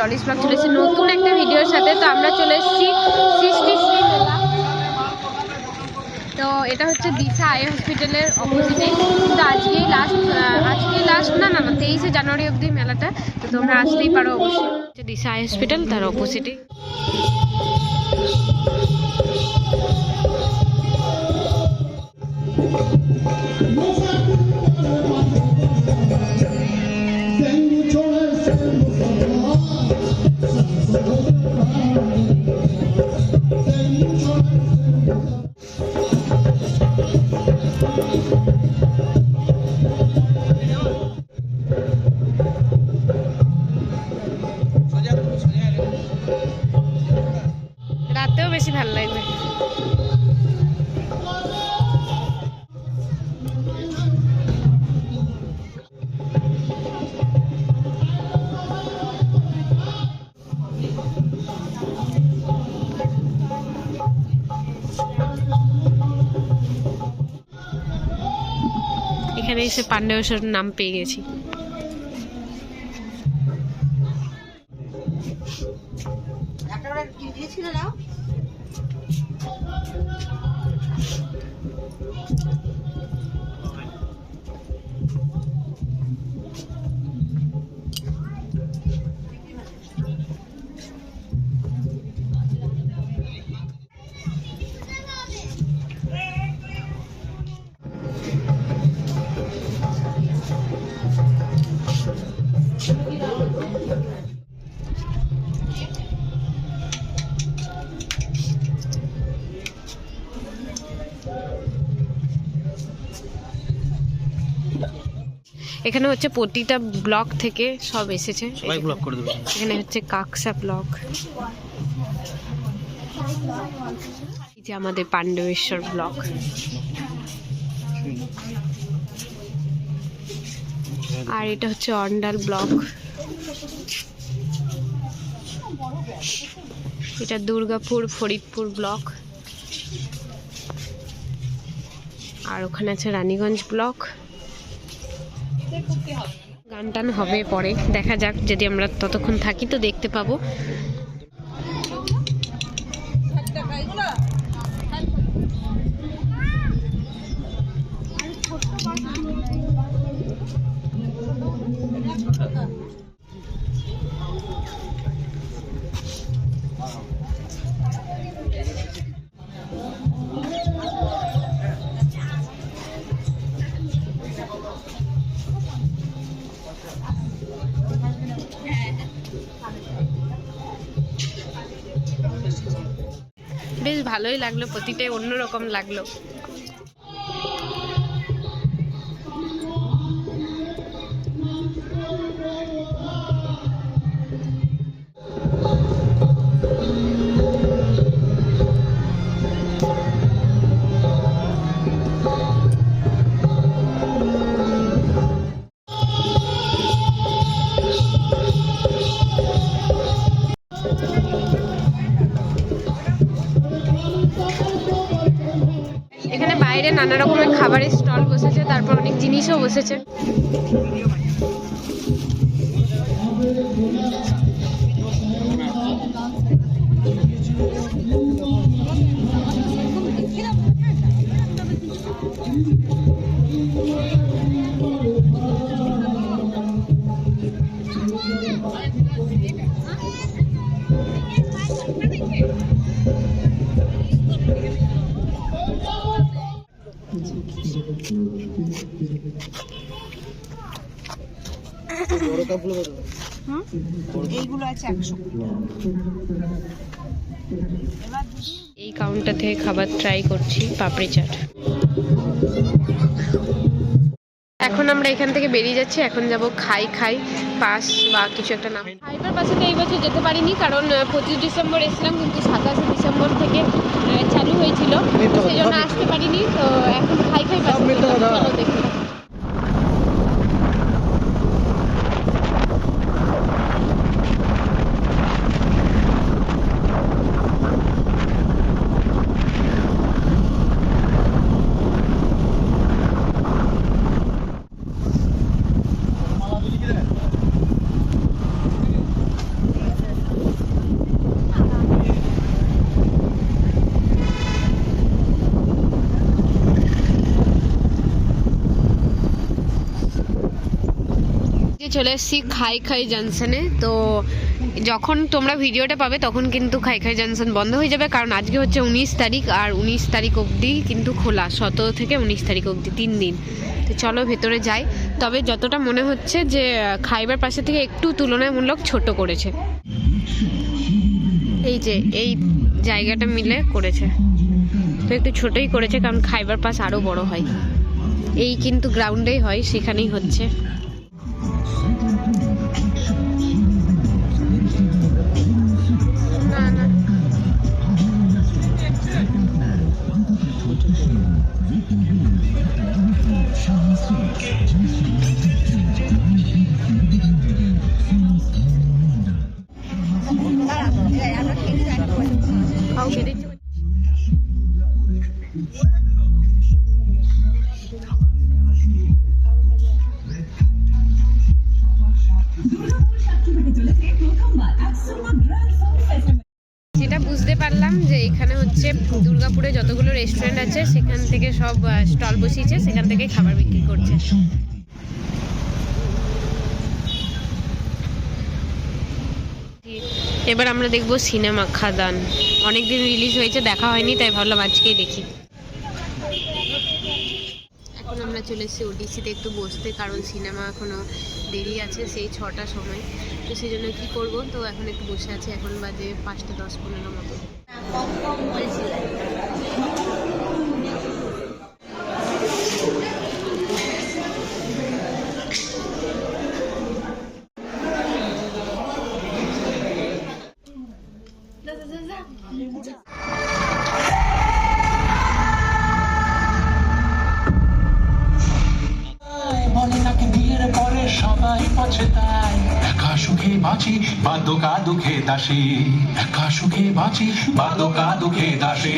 Dolly's blog চলে এসেছি। নতুন একটা ভিডিওর সাথে তো আমরা চলে এসেছি। সৃষ্টি শ্রী তো এটা হচ্ছে দিশা আই হসপিটালের অপোজিটে তো আজকেই লাস্ট আজকেই লাস্ট না না না, তেইশে জানুয়ারি অবধি মেলাটা। তো তোমরা আসতেই পারো অবশ্যই। দিশা আই হসপিটাল তার অপোজিটে এখানে এসে পাণ্ডবেশ্বর নাম পেয়ে গেছি। এখানে হচ্ছে প্রতিটা ব্লক থেকে সব এসেছে। সবাই ব্লক করে দেবে। এখানে হচ্ছে কাকসা ব্লক। যে আমাদের পাণ্ডবেশ্বর ব্লক। আর এটা হচ্ছে অন্ডাল ব্লক। এটা দুর্গাপুর ফরিদপুর ব্লক। আর ওখানে আছে রানীগঞ্জ ব্লক। গান টান হবে পরে, দেখা যাক, যদি আমরা ততক্ষণ থাকি তো দেখতে পাবো। ভালোই লাগল প্রতিটাই অন্যরকম লাগল। এখানে বাইরে নানা রকমের খাবারের স্টল বসেছে তারপর অনেক জিনিসও বসেছে। এই কাউন্টার থেকে খাবার ট্রাই করছি পাপড়ি চাট। এখন আমরা এখান থেকে বেরিয়ে যাচ্ছি এখন যাব খাই খাই পাস বা কিছু একটা নাম। খাইবার পাশে তো এই বছর যেতে পারিনি কারণ পঁচিশ ডিসেম্বর এসেছিলাম কিন্তু সাতাশে ডিসেম্বর থেকে আহ, চালু হয়েছিল। সেই জন্য আসতে পারিনি তো এখন খাই খাই পাশে দেখি চলে এসেছি খাই খাই জাংশনে তো যখন তোমরা ভিডিওটা পাবে, তখন কিন্তু খাই খাই জাংশন বন্ধ হয়ে যাবে। কারণ আজকে হচ্ছে উনিশ তারিখ, আর উনিশ তারিখ অবধি কিন্তু খোলা, সতেরো থেকে উনিশ তারিখ অবধি, তিন দিন। তো চলো ভেতরে যাই। তবে যতটা মনে হচ্ছে যে, খাইবার পাশে থেকে একটু তুলনামূলক ছোট করেছে। এই যে, এই জায়গাটা মিলে করেছে। তো একটু ছোটই করেছে, কারণ খাইবার পাস আরও বড় হয়। এই কিন্তু গ্রাউন্ডেই হয়, সেখানেই হচ্ছে। যেটা বুঝতে পারলাম যে এখানে হচ্ছে দুর্গাপুরে যতগুলো রেস্টুরেন্ট আছে, সেখান থেকে সব স্টল বসিয়েছে, সেখান থেকে খাবার বিক্রি করছে। এবার আমরা দেখব সিনেমা, খাদান। অনেকদিন রিলিজ হয়েছে, দেখা হয়নি, তাই ভাবলাম আজকেই দেখি। এখন আমরা চলে এসেছি ওডিসিতে একটু বসতে, কারণ সিনেমা এখনও দেরি আছে, সেই ছটা সময়। তো সেই জন্য কী করব? তো এখন একটু বসে আছি, এখন বাজে পাঁচটা দশ পনেরো মতো। বাঁচি বাদকা দুঃখে দাসী। একা সুখে বাঁচি বাদ্য কা দুঃখে দাসী।